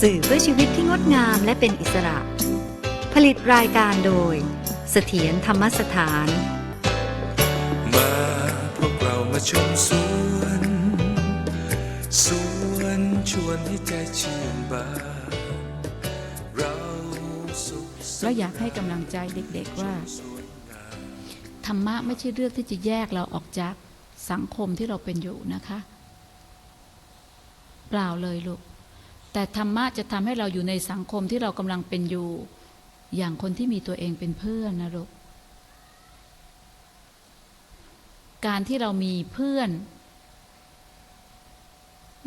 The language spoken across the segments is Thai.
สื่อเพื่อชีวิตที่งดงามและเป็นอิสระ ผลิตรายการโดย เสถียรธรรมสถาน มาพวกเรามาชมสวนสวนชวนให้ใจชื่นบานเราสุขสันต์แล้วอยากให้กำลังใจเด็กๆว่า ธรรมะไม่ใช่เรื่องที่จะแยกเราออกจากสังคมที่เราเป็นอยู่นะคะ เปล่าเลยลูก แต่ธรรมะจะทำให้เราอยู่ในสังคมที่เรากำลังเป็นอยู่ อย่างคนที่มีตัวเองเป็นเพื่อนนะลูกการที่เรามีเพื่อน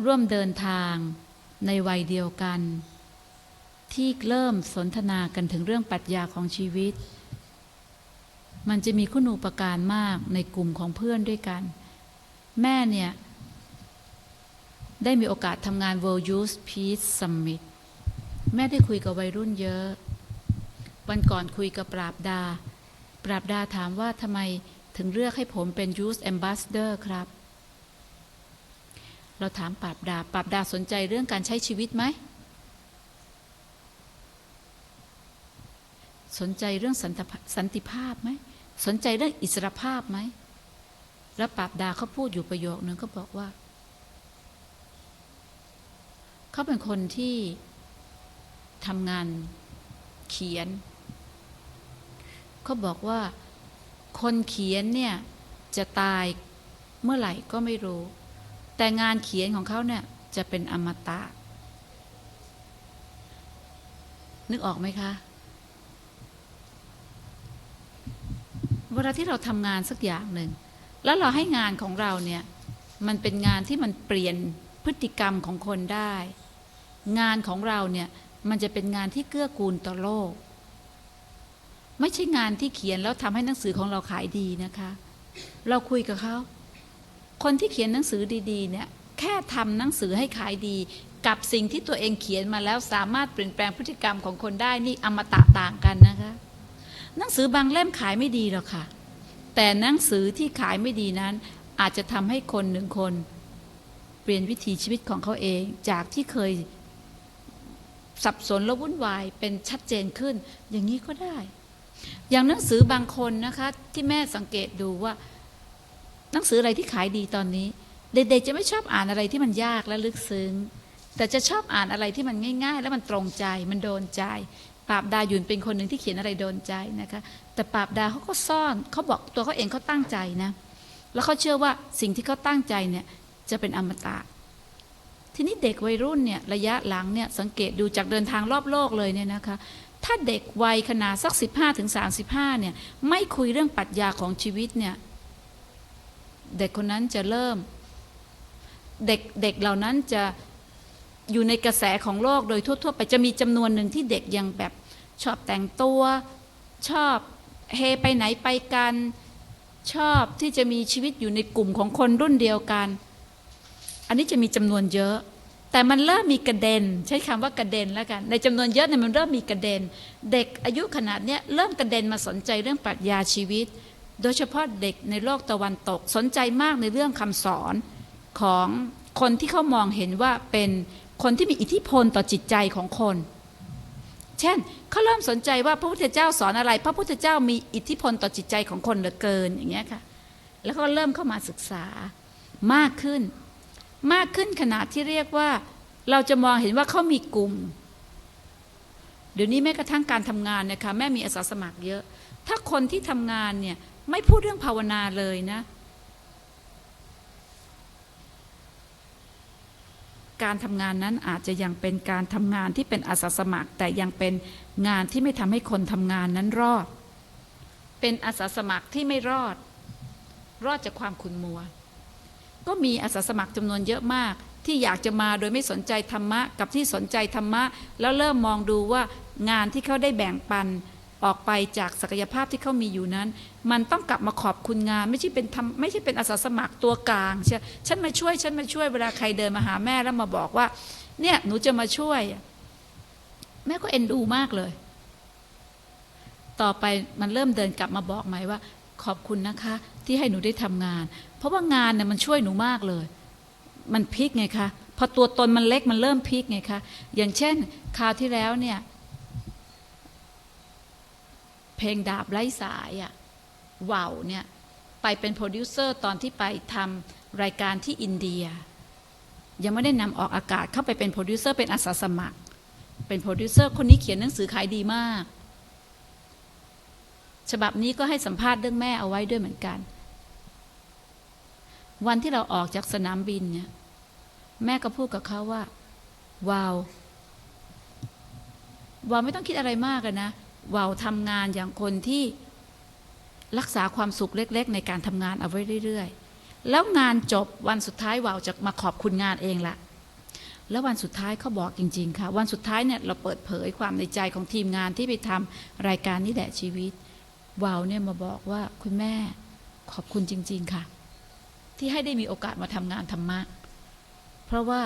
ร่วมเดินทางในวัยเดียวกัน ที่เริ่มสนทนากันถึงเรื่องปรัชญาของชีวิต มันจะมีคุณูปการมากในกลุ่มของเพื่อนด้วยกัน แม่เนี่ย ได้มีโอกาสทำงาน World Youth Peace Summit แม่ได้คุยกับวัยรุ่นเยอะ วันก่อนคุยกับปราบดา ปราบดาถามว่าทำไมถึงเลือกให้ผมเป็น Youth Ambassador ครับ เราถามปราบดา ปราบดาสนใจเรื่องการใช้ชีวิตไหม สนใจเรื่องสันติภาพไหม สนใจเรื่องอิสรภาพไหม แล้วปราบดาเขาพูดอยู่ประโยคนึงเขาบอกว่า เขาเป็นคนที่ทำงานเขียน เขาบอกว่าคนเขียนเนี่ยจะตายเมื่อไหร่ก็ไม่รู้ แต่งานเขียนของเขาเนี่ยจะเป็นอมตะ นึกออกไหมคะ เวลาที่เราทำงานสักอย่างหนึ่ง แล้วเราให้งานของเราเนี่ย มันเป็นงานที่มันเปลี่ยนพฤติกรรมของคนได้ งานของเราเนี่ยมันจะเป็นงานที่เกื้อกูลต่อโลก ไม่ใช่งานที่เขียนแล้วทำให้หนังสือของเราขายดีนะคะ เราคุยกับเขา คนที่เขียนหนังสือดีๆ เนี่ยแค่ทำหนังสือให้ขายดี กับสิ่งที่ตัวเองเขียนมาแล้วสามารถเปลี่ยนแปลงพฤติกรรมของคนได้นี่อมตะต่างกันนะคะ หนังสือบางเล่มขายไม่ดีหรอกค่ะ แต่หนังสือที่ขายไม่ดีนั้น อาจจะทำให้คนหนึ่งคน เปลี่ยนวิถีชีวิตของเขาเองจากที่เคย สับสนและวุ่นวายเป็นชัดเจนขึ้น อย่างนี้ก็ได้ อย่างหนังสือบางคนนะคะที่แม่สังเกตดูว่า หนังสืออะไรที่ขายดีตอนนี้ เด็กๆจะไม่ชอบอ่านอะไรที่มันยากและลึกซึ้ง แต่จะชอบอ่านอะไรที่มันง่าย ๆ แล้วมันตรงใจมันโดนใจปราบดายุนเป็นคนหนึ่งที่เขียนอะไรโดนใจนะคะ แต่ปราบดาเขาก็ซ่อนเขาบอกตัวเขาเองเขาตั้งใจนะ แล้วเขาเชื่อว่าสิ่งที่เขาตั้งใจเนี่ยจะเป็นอมตะ ทีนี้เด็กวัยรุ่นเนี่ยระยะหลังเนี่ยสังเกตดูจากเดินทางรอบโลกเลยเนี่ยนะคะถ้าเด็กวัยขนาดสัก 15ถึง35เนี่ยไม่คุยเรื่องปรัชญาของชีวิตเนี่ยเด็กคนนั้นจะเริ่ม เด็กเด็กเหล่านั้นจะอยู่ในกระแสของโลกโดยทั่ว ๆ ไปจะมีจำนวนหนึ่งที่เด็กยังแบบชอบแต่งตัวชอบเฮไปไหนไปกัน ชอบที่จะมีชีวิตอยู่ในกลุ่มของคนรุ่นเดียวกัน อันนี้จะมีจำนวนเยอะ แต่มันเริ่มมีกระเด็น ใช้คำว่ากระเด็นแล้วกัน ในจำนวนเยอะเนี่ยมันเริ่มมีกระเด็น เด็กอายุขนาดเนี้ยเริ่มกระเด็นมาสนใจเรื่องปรัชญาชีวิต โดยเฉพาะเด็กในโลกตะวันตกสนใจมากในเรื่องคำสอนของคนที่เขามองเห็นว่าเป็นคนที่มีอิทธิพลต่อจิตใจของคน เช่นเขาเริ่มสนใจว่าพระพุทธเจ้าสอนอะไร พระพุทธเจ้ามีอิทธิพลต่อจิตใจของคนเหลือเกินอย่างเงี้ยค่ะ แล้วก็เริ่มเข้ามาศึกษามากขึ้น มากขึ้นขนาดที่เรียกว่า เราจะมองเห็นว่าเขามีกลุ่ม เดี๋ยวนี้แม้กระทั่งการทำงานเนะคะแม่มีอาสาสมัครเยอะ ถ้าคนที่ทำงานเนี่ยไม่พูดเรื่องภาวนาเลยนะ การทำงานนั้นอาจจะยังเป็นการทำงานที่เป็นอาสาสมัคร แต่ยังเป็นงานที่ไม่ทำให้คนทำงานนั้นรอด เป็นอาสาสมัครที่ไม่รอด รอดจากความขุ่นมัว ก็มีอาสาสมัครจำนวนเยอะมาก ที่อยากจะมาโดยไม่สนใจธรรมะ กับที่สนใจธรรมะ แล้วเริ่มมองดูว่างานที่เขาได้แบ่งปันออกไปจากศักยภาพที่เขามีอยู่นั้น มันต้องกลับมาขอบคุณงาน ไม่ใช่เป็นทำไม่ใช่เป็นอาสาสมัครตัวกลางใช่ฉันมาช่วยฉันมาช่วยเวลาใครเดินมาหาแม่แล้วมาบอกว่า เนี่ยหนูจะมาช่วย แม่ก็เอ็นดูมากเลย ต่อไปมันเริ่มเดินกลับมาบอกใหม่ว่า ขอบคุณนะคะ ที่ให้หนูได้ทำงาน เพราะว่างานเนี่ยมันช่วยหนูมากเลย มันพลิกไงคะพอตัวตนมันเล็กมันเริ่มพลิกไงคะอย่างเช่นคราวที่แล้วเนี่ย เพลงดาบไร้สายอะว่าวเนี่ยไปเป็นโปรดิวเซอร์ตอนที่ไปทำรายการที่อินเดีย ยังไม่ได้นำออกอากาศเข้าไปเป็นโปรดิวเซอร์เป็นอาสาสมัคร เป็นโปรดิวเซอร์คนนี้เขียนหนังสือขายดีมาก ฉบับนี้ก็ให้สัมภาษณ์เรื่องแม่เอาไว้ด้วยเหมือนกัน วันที่เราออกจากสนามบินเนี่ย แม่ก็พูดกับเขาว่าวาววาวไม่ต้องคิดอะไรมากนะวาวทำงานอย่างคนที่รักษาความสุขเล็ก ๆ ในการทำงานเอาไว้เรื่อย ๆ แล้วงานจบวันสุดท้ายวาวจะมาขอบคุณงานเองละแล้ววันสุดท้ายเขาบอกจริง ๆ ค่ะ วันสุดท้ายเนี่ยเราเปิดเผยความในใจของทีมงานที่ไปทำรายการนี้แหละชีวิต วาวเนี่ยมาบอกว่าคุณแม่ขอบคุณจริง ๆ ค่ะ ที่ให้ได้มีโอกาสมาทำงานธรรมะ เพราะว่า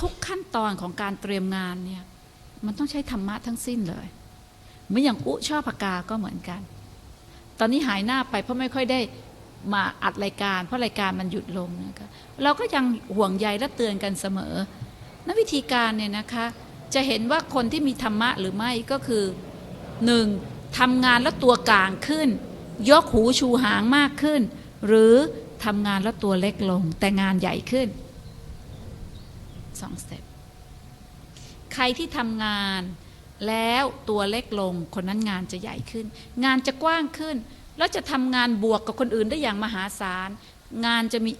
ทุกขั้นตอนของการเตรียมงานเนี่ยมันต้องใช้ธรรมะทั้งสิ้นเลยเหมือนอย่างอุชอบปากาก็เหมือนกัน ตอนนี้หายหน้าไปเพราะไม่ค่อยได้มาอัดรายการ เพราะรายการมันหยุดลงนะคะเราก็ยังห่วงใยและเตือนกันเสมอนักวิธีการเนี่ยนะคะ จะเห็นว่าคนที่มีธรรมะหรือไม่ก็คือหนึ่ง ทำงานแล้วตัวกลางขึ้น ยกหูชูหางมากขึ้น หรือทำงานแล้วตัวเล็กลง แต่งานใหญ่ขึ้นสองสเต็ปใครที่ทำงานแล้วตัวเล็กลง คนนั้นงานจะใหญ่ขึ้น งานจะกว้างขึ้น แล้วจะทำงานบวกกับคนอื่นได้อย่างมหาศาล งานจะมี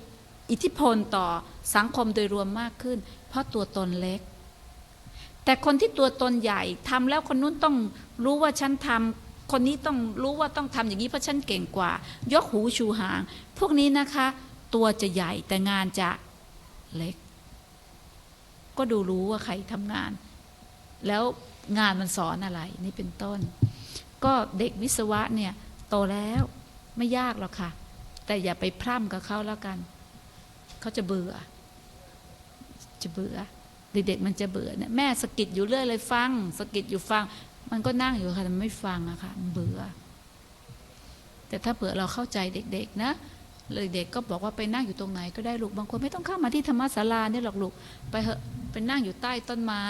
อิทธิพลต่อสังคมโดยรวมมากขึ้น เพราะตัวตนเล็ก แต่คนที่ตัวตนใหญ่ทำแล้วคนนู้นต้องรู้ว่าฉันทำคนนี้ต้องรู้ว่าต้องทำอย่างนี้เพราะฉันเก่งกว่า ยกหูชูหาง พวกนี้นะคะ ตัวจะใหญ่แต่งานจะเล็ก ก็ดูรู้ว่าใครทำงาน แล้วงานมันสอนอะไร นี่เป็นต้น ก็เด็กวิศวะเนี่ยโตแล้วไม่ยากหรอกค่ะ แต่อย่าไปพร่ำกับเขาแล้วกัน เขาจะเบื่อ จะเบื่อ เด็กๆมันจะเบื่อเนี่ยแม่สะกิดอยู่เรื่อยเลยฟังสะกิดอยู่ฟัง มันก็นั่งอยู่ค่ะมันไม่ฟังอะค่ะเบื่อ แต่ถ้าเผื่อเราเข้าใจเด็ก ๆ นะเลยเด็กก็บอกว่าไปนั่งอยู่ตรงไหนก็ได้ลูกบางคนไม่ต้องเข้ามาที่ธรรมศาลาเนี่ยหรอกลูกไปเหอะไปนั่งอยู่ใต้ต้นไม้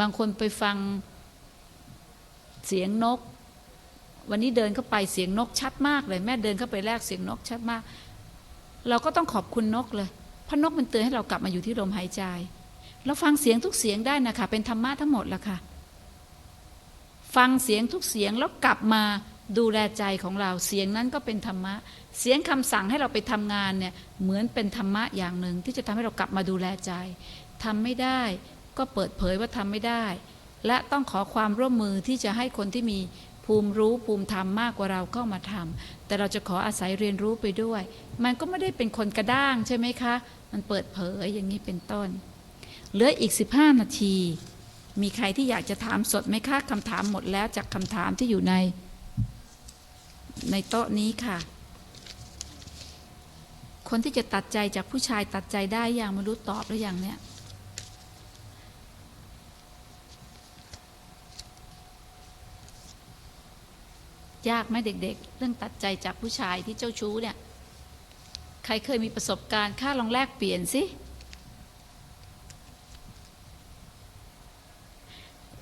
บางคนไปฟังเสียงนก วันนี้เดินเข้าไปเสียงนกชัดมากเลย แม่เดินเข้าไปแรกเสียงนกชัดมาก เราก็ต้องขอบคุณนกเลยเพราะนกมันเตือนให้เรากลับมาอยู่ที่ลมหายใจ เราฟังเสียงทุกเสียงได้นะคะเป็นธรรมะทั้งหมดละค่ะ ฟังเสียงทุกเสียงแล้วกลับมาดูแลใจของเราเสียงนั้นก็เป็นธรรมะ เสียงคำสั่งให้เราไปทำงานเนี่ยเหมือนเป็นธรรมะอย่างหนึ่งที่จะทำให้เรากลับมาดูแลใจทำไม่ได้ก็เปิดเผยว่าทำไม่ได้ และต้องขอความร่วมมือที่จะให้คนที่มีภูมิรู้ภูมิธรรมมากกว่าเราเข้ามาทำแต่เราจะขออาศัยเรียนรู้ไปด้วย มันก็ไม่ได้เป็นคนกระด้างใช่ไหมคะ มันเปิดเผยอย่างนี้เป็นต้น เหลืออีก 15 นาที มีใครที่อยากจะถามสดไหมคะคำถามหมดแล้วจากคำถามที่อยู่ใน ในโต๊ะนี้ค่ะ คนที่จะตัดใจจากผู้ชายตัดใจได้อยังไม่รู้ตอบหรือยังเนี่ยยากไหมเด็กๆ เรื่องตัดใจจากผู้ชายที่เจ้าชู้เนี่ย ใครเคยมีประสบการณ์ค่าลองแลกเปลี่ยนสิ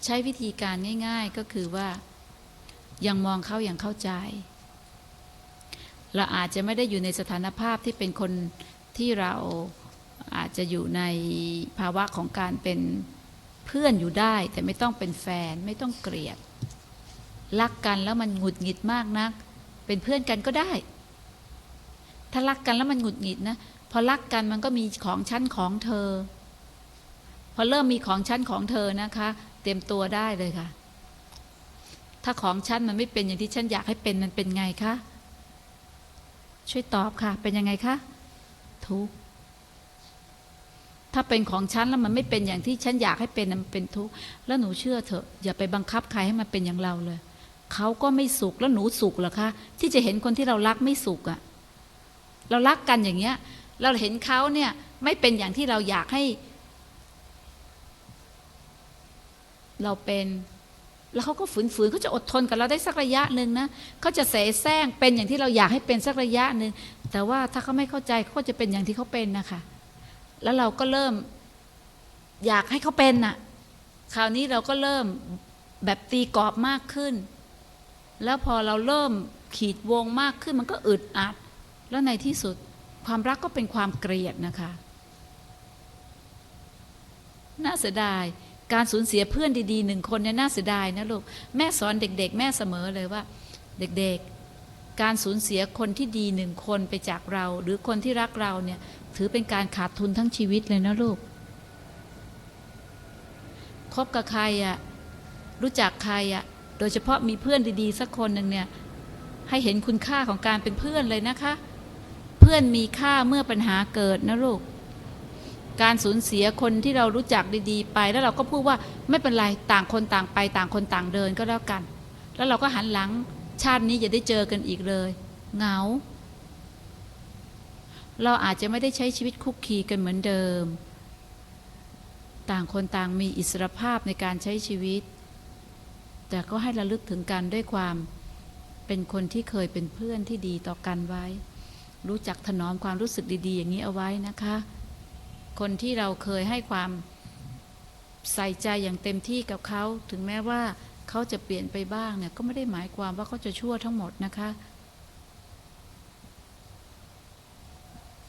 ใช้วิธีการง่าย ๆก็คือว่ายังมองเขาอย่างเข้าใจ เราอาจจะไม่ได้อยู่ในสถานภาพที่เป็นคนที่เราอาจจะอยู่ในภาวะของการเป็นเพื่อนอยู่ได้ แต่ไม่ต้องเป็นแฟนไม่ต้องเกลียดรักกันแล้วมันหงุดหงิดมากนัก เป็นเพื่อนกันก็ได้ ถ้ารักกันแล้วมันหงุดหงิดนะพอรักกันมันก็มีของชั้นของเธอ พอเริ่มมีของชั้นของเธอนะคะ เตรียมตัวได้เลยค่ะ ถ้าของชั้นมันไม่เป็นอย่างที่ฉันอยากให้เป็นมันเป็นไงคะ ช่วยตอบค่ะ เป็นยังไงคะ ทุกข์ ถ้าเป็นของฉันแล้วมันไม่เป็นอย่างที่ฉันอยากให้เป็นมันเป็นทุกข์ แล้วหนูเชื่อเถอะ อย่าไปบังคับใครให้มันเป็นอย่างเราเลย เขาก็ไม่สุขแล้วหนูสุขเหรอคะ ที่จะเห็นคนที่เรารักไม่สุขอะ่ะเรารักกันอย่างเงี้ย เราเห็นเขาเนี่ยไม่เป็นอย่างที่เราอยากให้เเราเป็น แล้วเขาก็ฝืนๆเขาจะอดทนกับเราได้สักระยะหนึ่งนะเขาจะเสแสร้งเป็นอย่างที่เราอยากให้เป็นสักระยะหนึ่งแต่ว่าถ้าเขาไม่เข้าใจเขาก็จะเป็นอย่างที่เขาเป็นนะคะแล้วเราก็เริ่มอยากให้เขาเป็นน่ะ คราวนี้เราก็เริ่มแบบตีกรอบมากขึ้น แล้วพอเราเริ่มขีดวงมากขึ้นมันก็อึดอัด แล้วในที่สุดความรักก็เป็นความเกลียดนะคะ น่าเสียดาย การสูญเสียเพื่อนดีๆหนึ่งคนเนี่ยน่าเสียดายนะลูกแม่สอนเด็ก ๆ แม่เสมอเลยว่า เด็กๆ การสูญเสียคนที่ดีหนึ่งคนไปจากเรา หรือคนที่รักเราเนี่ยถือเป็นการขาดทุนทั้งชีวิตเลยนะลูกคบกับใครอะรู้จักใครอะโดยเฉพาะมีเพื่อนดีๆ สักคนหนึ่งเนี่ยให้เห็นคุณค่าของการเป็นเพื่อนเลยนะคะ เพื่อนมีค่าเมื่อปัญหาเกิดนะลูก การสูญเสียคนที่เรารู้จักดีๆ ไป แล้วเราก็พูดว่าไม่เป็นไรต่างคนต่างไป ต่างคนต่างเดินก็แล้วกัน แล้วเราก็หันหลังชาตินี้อย่าได้เจอกันอีกเลยเหงา เราอาจจะไม่ได้ใช้ชีวิตคุกคีกันเหมือนเดิม ต่างคนต่างมีอิสรภาพในการใช้ชีวิต แต่ก็ให้ระลึกถึงกันด้วยความเป็นคนที่เคยเป็นเพื่อนที่ดีต่อกันไว้ รู้จักถนอมความรู้สึกดี ๆ อย่างนี้เอาไว้นะคะ คนที่เราเคยให้ความใส่ใจอย่างเต็มที่กับเขา ถึงแม้ว่าเขาจะเปลี่ยนไปบ้างเนี่ยก็ไม่ได้หมายความว่าเขาจะชั่วทั้งหมดนะคะ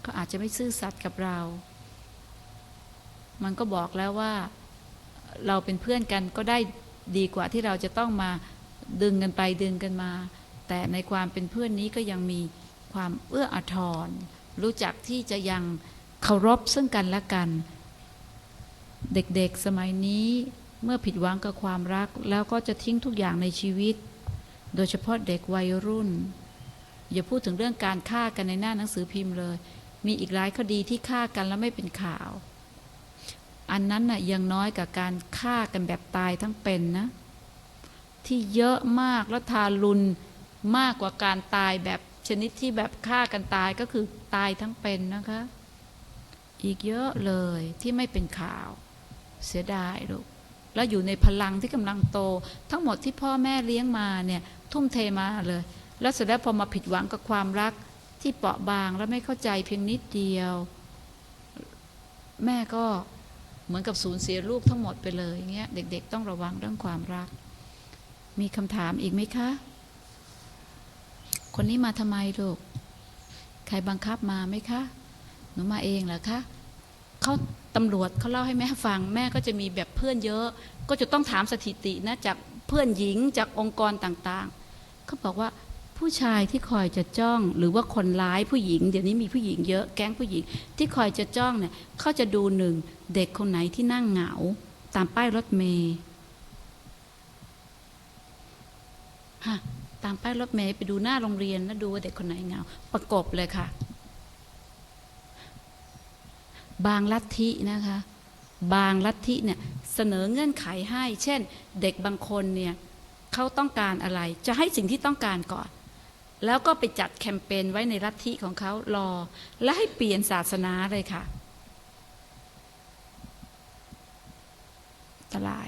เขาอาจจะไม่ซื่อสัตย์กับเรา มันก็บอกแล้วว่าเราเป็นเพื่อนกันก็ได้ดีกว่าที่เราจะต้องมาดึงกันไปดึงกันมา แต่ในความเป็นเพื่อนนี้ก็ยังมีความเอื้ออาทรรู้จักที่จะยัง เคารพซึ่งกันและกัน เด็กๆสมัยนี้เมื่อผิดหวังกับความรักแล้วก็จะทิ้งทุกอย่างในชีวิต โดยเฉพาะเด็กวัยรุ่น อย่าพูดถึงเรื่องการฆ่ากันในหน้าหนังสือพิมพ์เลย มีอีกหลายคดีที่ฆ่ากันแล้วไม่เป็นข่าว อันนั้นน่ะยังน้อยกับการฆ่ากันแบบตายทั้งเป็นนะ ที่เยอะมากแล้วทารุณมากกว่าการตายแบบชนิดที่แบบฆ่ากันตายก็คือตายทั้งเป็นนะคะ อีกเยอะเลยที่ไม่เป็นข่าวเสียดายลูกแล้วอยู่ในพลังที่กำลังโต ทั้งหมดที่พ่อแม่เลี้ยงมาเนี่ยทุ่มเทมาเลย แล้วเสร็จแล้วพอมาผิดหวังกับความรักที่เปราะบางแล้วไม่เข้าใจเพียงนิดเดียว แม่ก็เหมือนกับสูญเสียลูกทั้งหมดไปเลยอย่างเงี้ยเด็ก ๆ ต้องระวังเรื่องความรัก มีคำถามอีกไหมคะ คนนี้มาทำไมลูก ใครบังคับมาไหมคะ หนูมาเองเหรอคะเขาตำรวจเขาเล่าให้แม่ฟัง แม่ก็จะมีแบบเพื่อนเยอะ ก็จะต้องถามสถิตินะจากเพื่อนหญิงจากองค์กรต่างๆเขาบอกว่าผู้ชายที่คอยจะจ้อง หรือว่าคนร้ายผู้หญิง เดี๋ยวนี้มีผู้หญิงเยอะแก๊งผู้หญิง ที่คอยจะจ้องเนี่ยเขาจะดูหนึ่งเด็กคนไหนที่นั่งเหงา ตามป้ายรถเมย์ฮะตามป้ายรถเมย์ไปดูหน้าโรงเรียนแล้วดูว่าเด็กคนไหนเหงาประกบเลยค่ะ บางลัทธินะคะ บางลัทธิเนี่ยเสนอเงื่อนไขให้ เช่น เด็กบางคนเนี่ยเขาต้องการอะไร จะให้สิ่งที่ต้องการก่อน แล้วก็ไปจัดแคมเปญไว้ในลัทธิของเขารอ และให้เปลี่ยนศาสนาเลยค่ะอันตราย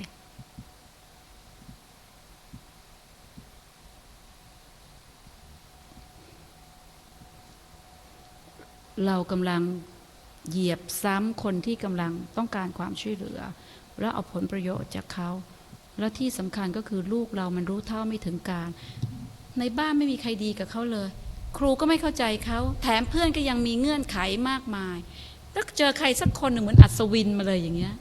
เรากำลัง เหยียบซ้ำคนที่กำลังต้องการความช่วยเหลือ แล้วเอาผลประโยชน์จากเขา แล้วที่สำคัญก็คือลูกเรามันรู้เท่าไม่ถึงการ ในบ้านไม่มีใครดีกับเขาเลย ครูก็ไม่เข้าใจเขา แถมเพื่อนก็ยังมีเงื่อนไขมากมายแล้วเจอใครสักคนหนึ่งเหมือนอัศวินมาเลยอย่างเงี้ย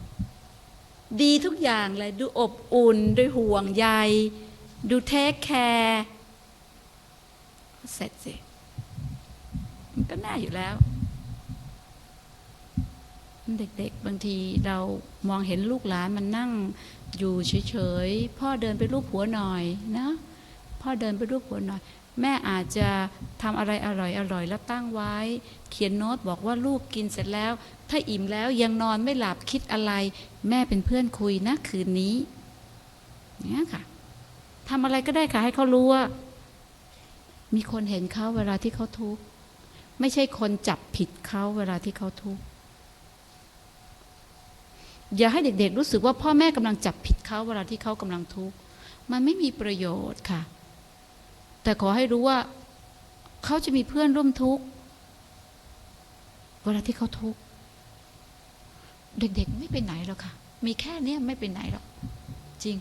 ดีทุกอย่างเลยดูอบอุ่นด้วยห่วงใยดูเทคแคร์เสร็จสิมันก็แน่อยู่แล้ว เด็กๆ บางทีเรามองเห็นลูกหลานมันนั่งอยู่เฉยๆ พ่อเดินไปรูปหัวหน่อยนะพ่อเดินไปรูปหัวหน่อย แม่อาจจะทำอะไรอร่อยๆ แล้วตั้งไว้ เขียนโน้ตบอกว่าลูกกินเสร็จแล้ว ถ้าอิ่มแล้วยังนอนไม่หลับคิดอะไร แม่เป็นเพื่อนคุยนะคืนนี้เนี่ยค่ะทำอะไรก็ได้ค่ะให้เขารู้ว่า มีคนเห็นเขาเวลาที่เขาทุกข์ไม่ใช่คนจับผิดเขาเวลาที่เขาทุกข์ อย่าให้เด็กๆรู้สึกว่าพ่อแม่กำลังจับผิดเขาเวลาที่เขากำลังทุกข์มันไม่มีประโยชน์ค่ะ แต่ขอให้รู้ว่าเขาจะมีเพื่อนร่วมทุกข์เวลาที่เขาทุกข์เด็กๆไม่ไปไหนหรอกค่ะ มีแค่เนี้ยไม่ไปไหนหรอกจริง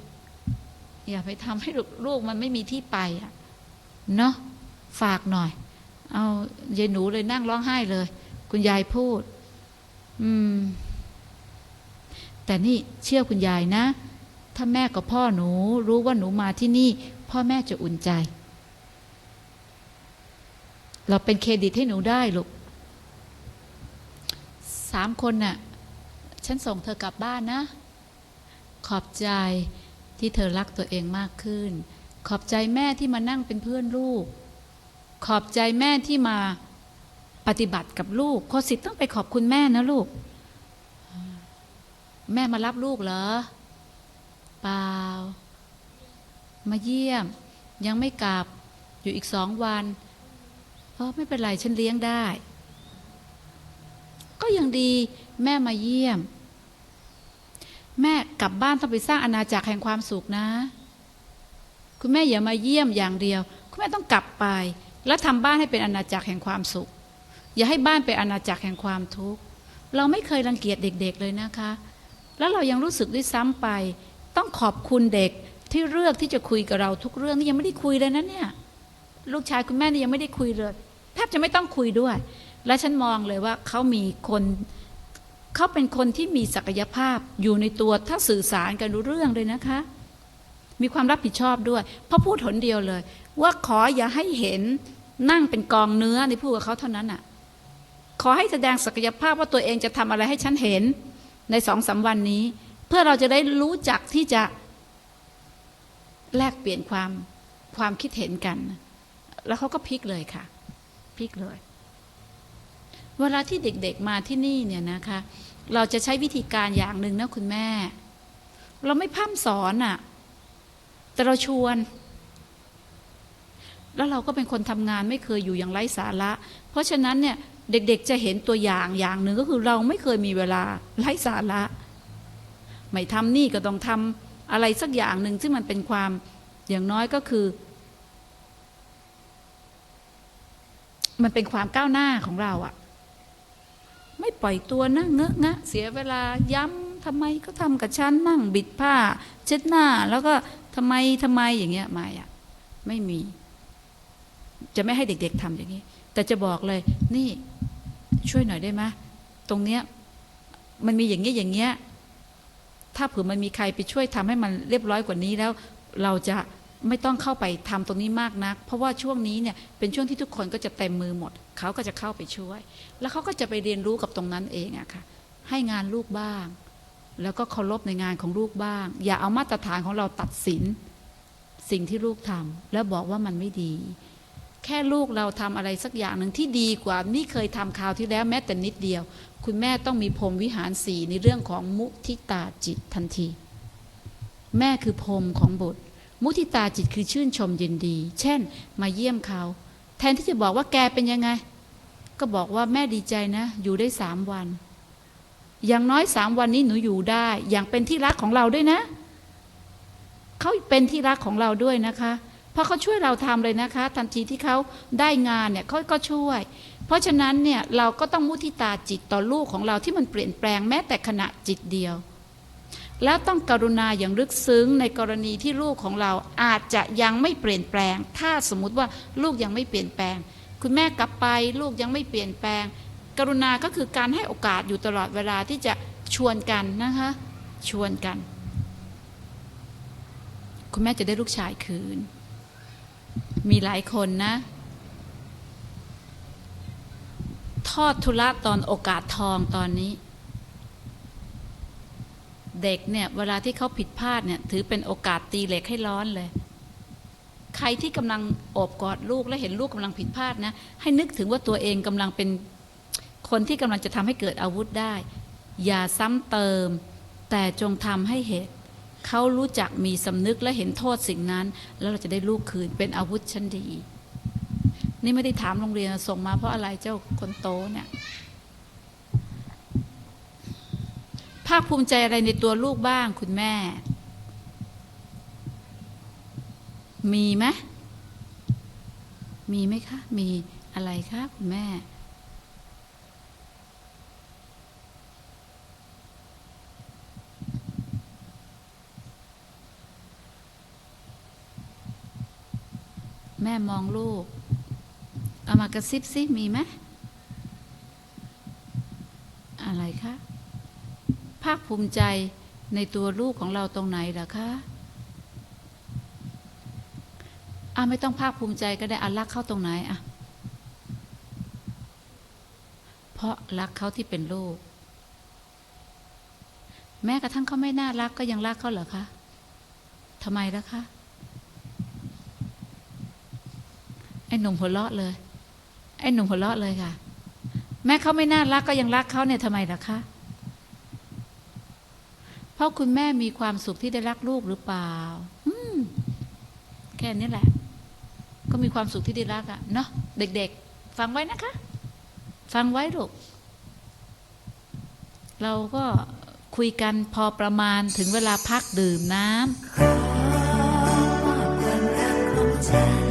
อย่าไปทำให้ลูกลูกมันไม่มีที่ไปอะเนาะฝากหน่อย เอายายหนูเลยนั่งร้องไห้เลย คุณยายพูด อืม แต่นี่เชื่อคุณยายนะ ถ้าแม่กับพ่อหนูรู้ว่าหนูมาที่นี่ พ่อแม่จะอุ่นใจ เราเป็นเครดิตให้หนูได้ลูกสามคนน่ะ ฉันส่งเธอกลับบ้านนะ ขอบใจที่เธอรักตัวเองมากขึ้น ขอบใจแม่ที่มานั่งเป็นเพื่อนลูก ขอบใจแม่ที่มาปฏิบัติกับลูกโคสิตต้องไปขอบคุณแม่นะลูก แม่มารับลูกเหรอ เปล่า มาเยี่ยม ยังไม่กลับ อยู่อีกสองวันเออไม่เป็นไรฉันเลี้ยงได้ ก็ยังดี แม่มาเยี่ยม แม่กลับบ้านต้องไปสร้างอาณาจักรแห่งความสุขนะ คุณแม่อย่ามาเยี่ยมอย่างเดียว คุณแม่ต้องกลับไป แล้วทำบ้านให้เป็นอาณาจักรแห่งความสุข อย่าให้บ้านเป็นอาณาจักรแห่งความทุกข์เราไม่เคยรังเกียจเด็ก ๆ เลยนะคะ แล้วเรายังรู้สึกด้วยซ้ำไป ต้องขอบคุณเด็กที่เลือกที่จะคุยกับเราทุกเรื่องนี่ยังไม่ได้คุยเลยนะเนี่ยลูกชายคุณแม่นี่ยังไม่ได้คุยเลยแทบจะไม่ต้องคุยด้วย และฉันมองเลยว่าเขามีคนเขาเป็นคนที่มีศักยภาพอยู่ในตัวถ้าสื่อสารกันรู้เรื่องเลยนะคะ มีความรับผิดชอบด้วยเพราะพูดหนเดียวเลย ว่าขออย่าให้เห็นนั่งเป็นกองเนื้อในพูดกับเขาเท่านั้นอะ ขอให้แสดงศักยภาพว่าตัวเองจะทำอะไรให้ฉันเห็น ในสองสาวันนี้ เพื่อเราจะได้รู้จักที่จะแลกเปลี่ยนความความคิดเห็นกัน แล้วเขาก็พลิกเลยค่ะพลิกเลย เวลาที่เด็กๆมาที่นี่เนี่ยนะคะ เราจะใช้วิธีการอย่างหนึ่งนะคุณแม่ เราไม่พร่ำสอนอะ่ะ แต่เราชวน แล้วเราก็เป็นคนทำงานไม่เคยอยู่อย่างไร้สาระ เพราะฉะนั้นเนี่ย เด็กๆจะเห็นตัวอย่างอย่างหนึ่งก็คือเราไม่เคยมีเวลาไร้สาระ ไม่ทำนี่ก็ต้องทำอะไรสักอย่างหนึ่งซึ่งมันเป็นความอย่างน้อยก็คือ มันเป็นความก้าวหน้าของเราอะไม่ปล่อยตัวนะเงอะงะเสียเวลาย้ำทำไมก็ทำกับฉันนั่งบิดผ้า เช็ดหน้า แล้วก็ทำไมทำไมอย่างเงี้ยไม่อะไม่มี จะไม่ให้เด็ก ๆทำอย่างนี้ แต่จะบอกเลย นี่ช่วยหน่อยได้ไหมตรงเนี้ยมันมีอย่างเงี้ยอย่างเงี้ยถ้าเผื่อมันมีใครไปช่วยทำให้มันเรียบร้อยกว่านี้แล้ว เราจะไม่ต้องเข้าไปทำตรงนี้มากนัก เพราะว่าช่วงนี้เนี่ยเป็นช่วงที่ทุกคนก็จะเต็มมือหมด เขาก็จะเข้าไปช่วย แล้วเขาก็จะไปเรียนรู้กับตรงนั้นเองอะค่ะ ให้งานลูกบ้าง แล้วก็เคารพในงานของลูกบ้าง อย่าเอามาตรฐานของเราตัดสิน สิ่งที่ลูกทำแล้วบอกว่ามันไม่ดี แค่ลูกเราทำอะไรสักอย่างหนึ่งที่ดีกว่านี่เคยทำคราวที่แล้วแม้แต่นิดเดียว คุณแม่ต้องมีพรมวิหารสีในเรื่องของมุทิตาจิตทันที แม่คือพรมของบุตรมุทิตาจิตคือชื่นชมยินดี เช่น มาเยี่ยมเขา แทนที่จะบอกว่าแกเป็นยังไง ก็บอกว่าแม่ดีใจนะ อยู่ได้สามวัน อย่างน้อยสามวันนี้หนูอยู่ได้ อย่างเป็นที่รักของเราด้วยนะ เขาเป็นที่รักของเราด้วยนะคะ เพราะเขาช่วยเราทำเลยนะคะทันทีที่เขาได้งานเนี่ยเขาก็ช่วย เพราะฉะนั้นเนี่ยเราก็ต้องมุทิตาจิตต่อลูกของเราที่มันเปลี่ยนแปลงแม้แต่ขณะจิตเดียว แล้วต้องกรุณาอย่างลึกซึ้งในกรณีที่ลูกของเราอาจจะยังไม่เปลี่ยนแปลง ถ้าสมมุติว่าลูกยังไม่เปลี่ยนแปลง คุณแม่กลับไปลูกยังไม่เปลี่ยนแปลง กรุณาก็คือการให้โอกาสอยู่ตลอดเวลาที่จะชวนกันนะคะชวนกัน คุณแม่จะได้ลูกชายคืน มีหลายคนนะ ทอดทุระตอนโอกาสทองตอนนี้ เด็กเนี่ย เวลาที่เขาผิดพลาดเนี่ย ถือเป็นโอกาสตีเหล็กให้ร้อนเลย ใครที่กำลังโอบกอดลูกและเห็นลูกกำลังผิดพลาดนะ ให้นึกถึงว่าตัวเองกำลังเป็นคนที่กำลังจะทำให้เกิดอาวุธได้ อย่าซ้ำเติม แต่จงทำให้เหตุ เขารู้จักมีสำนึกและเห็นโทษสิ่งนั้น แล้วเราจะได้ลูกคืนเป็นอาวุธชั้นดี นี่ไม่ได้ถามโรงเรียนส่งมาเพราะอะไรเจ้าคนโตเนี่ยภาคภูมิใจอะไรในตัวลูกบ้างคุณแม่ มีไหมมีไหมคะ มีอะไรคะคุณแม่ แม่มองลูก เอามากระซิบซิมีไหมอะไรคะภาคภูมิใจในตัวลูกของเราตรงไหนเหรอคะอะไม่ต้องภาคภูมิใจก็ได้อะรักเข้าตรงไหนอะเพราะรักเขาที่เป็นลูก แม้กระทั่งเขาไม่น่ารักก็ยังรักเขาเหรอคะทำไมล่ะคะ ไอ้หนุ่มหัวเราะเลย ไอ้หนุ่มหัวเราะเลยค่ะ แม้เขาไม่น่ารักก็ยังรักเขาเนี่ยทำไมล่ะคะเพราะคุณแม่มีความสุขที่ได้รักลูกหรือเปล่า อืมแค่นี้แหละ ก็มีความสุขที่ได้รักอะเนาะเด็ก ๆ ฟังไว้นะคะ ฟังไว้ลูกเราก็คุยกันพอประมาณถึงเวลาพักดื่มน้ำ